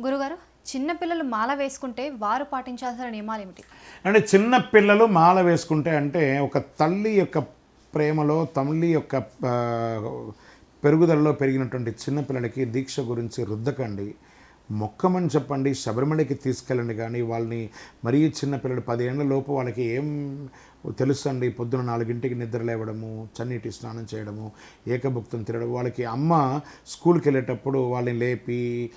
గురుగారు చిన్నపిల్లలు మాల వేసుకుంటే వారు పాటించాల్సిన నియమాలు ఏమిటి? అంటే చిన్నపిల్లలు మాల వేసుకుంటే అంటే ఒక తల్లి యొక్క ప్రేమలో తల్లి యొక్క పెరుగుదలలో పెరిగినటువంటి చిన్నపిల్లలకి దీక్ష గురించి రుద్దకండి. మొక్కమని చెప్పండి శబరిమలకి తీసుకెళ్ళండి కానీ వాళ్ళని మరీ చిన్నపిల్లలు పదేళ్ళ లోపు వాళ్ళకి ఏం తెలుసండి? పొద్దున నాలుగింటికి నిద్ర లేవడము చన్నీటి స్నానం చేయడము ఏకభుక్తం తినడం. వాళ్ళకి అమ్మ స్కూల్కి వెళ్ళేటప్పుడు వాళ్ళని లేపి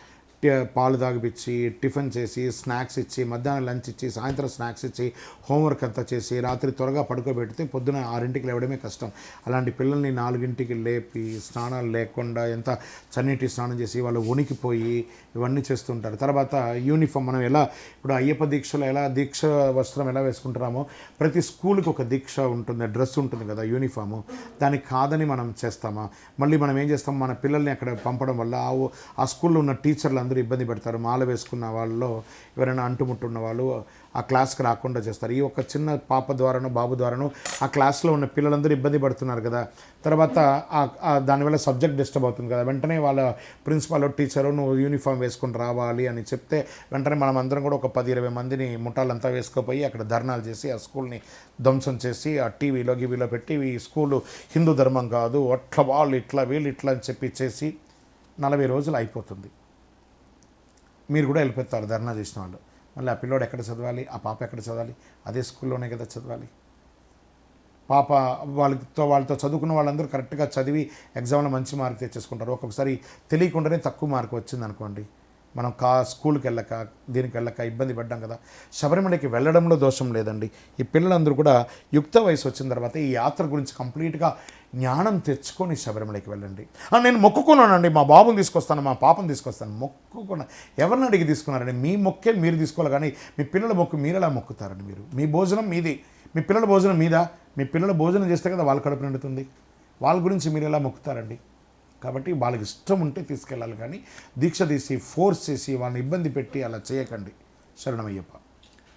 పాలు తాగిపించి టిఫిన్ చేసి స్నాక్స్ ఇచ్చి మధ్యాహ్నం లంచ్ ఇచ్చి సాయంత్రం స్నాక్స్ ఇచ్చి హోంవర్క్ అంతా చేసి రాత్రి త్వరగా పడుకోబెడితే పొద్దున ఆరింటికి లేవడమే కష్టం. అలాంటి పిల్లల్ని నాలుగింటికి లేపి స్నానాలు లేకుండా ఎంత చన్నీటి స్నానం చేసి వాళ్ళు వణికిపోయి ఇవన్నీ చేస్తుంటారు. తర్వాత యూనిఫామ్ మనం ఎలా ఇప్పుడు అయ్యప్ప దీక్షలో ఎలా దీక్ష వస్త్రం ఎలా వేసుకుంటున్నామో ప్రతి స్కూల్కి ఒక దీక్ష ఉంటుంది డ్రెస్ ఉంటుంది కదా యూనిఫాము. దానికి కాదని మనం చేస్తామా? మళ్ళీ మనం ఏం చేస్తాం? మన పిల్లల్ని అక్కడ పంపడం వల్ల ఆ ఆ స్కూల్లో ఉన్న టీచర్లు అందరూ ఇబ్బంది పెడతారు. మాల వేసుకున్న వాళ్ళలో ఎవరైనా అంటుముట్టున్న వాళ్ళు ఆ క్లాస్కి రాకుండా చేస్తారు. ఈ ఒక చిన్న పాప ద్వారానో బాబు ద్వారానో ఆ క్లాస్లో ఉన్న పిల్లలందరూ ఇబ్బంది పడుతున్నారు కదా. తర్వాత దానివల్ల సబ్జెక్ట్ డిస్టర్బ్ అవుతుంది కదా. వెంటనే వాళ్ళ ప్రిన్సిపాల్ టీచరు నువ్వు యూనిఫామ్ వేసుకొని రావాలి అని చెప్తే వెంటనే మనం అందరం కూడా ఒక పది ఇరవై మందిని ముఠాలంతా వేసుకోపోయి అక్కడ ధర్నాలు చేసి ఆ స్కూల్ని ధ్వంసం చేసి ఆ టీవీలో గివీలో పెట్టి ఈ స్కూలు హిందూ ధర్మం కాదు అట్లా వాళ్ళు ఇట్లా వీళ్ళు ఇట్లా అని చెప్పి చేసి నలభై రోజులు అయిపోతుంది. మీరు కూడా వెళ్ళిపోతారు ధర్నా చేసిన వాళ్ళు. మళ్ళీ ఆ పిల్లోడు ఎక్కడ చదవాలి ఆ పాప ఎక్కడ చదవాలి? అదే స్కూల్లోనే కదా చదవాలి. పాప వాళ్ళతో వాళ్ళతో చదువుకున్న వాళ్ళందరూ కరెక్ట్గా చదివి ఎగ్జామ్లో మంచి మార్క్ తెచ్చేసుకుంటారు. ఒక్కొక్కసారి తెలియకుండానే తక్కువ మార్క్ వచ్చింది అనుకోండి మనం కా స్కూల్కి వెళ్ళక దీనికి వెళ్ళక ఇబ్బంది పడ్డాం కదా. శబరిమలకి వెళ్ళడంలో దోషం లేదండి. ఈ పిల్లలందరూ కూడా యుక్త వయసు వచ్చిన తర్వాత ఈ యాత్ర గురించి కంప్లీట్గా జ్ఞానం తెచ్చుకొని శబరిమలకి వెళ్ళండి. నేను మొక్కుకున్నానండి. మా బాబుని తీసుకొస్తాను మా పాపను తీసుకొస్తాను. మొక్కుకున్నా ఎవరిని అడిగి తీసుకున్నారండి? మీ మొక్కే మీరు తీసుకోవాలి కానీ మీ పిల్లల మొక్కు మీరు ఎలా మొక్కుతారండి మీరు? మీ భోజనం మీది. మీ పిల్లల భోజనం మీదా? మీ పిల్లల భోజనం చేస్తే కదా వాళ్ళ కడుపు నిండుతుంది. వాళ్ళ గురించి మీరు ఎలా మొక్కుతారండి? కాబట్టి వాళ్ళకి ఇష్టం ఉంటే తీసుకెళ్ళాలి కానీ దీక్ష తీసి ఫోర్స్ చేసి వాళ్ళని ఇబ్బంది పెట్టి అలా చేయకండి. శరణమయ్యప్ప.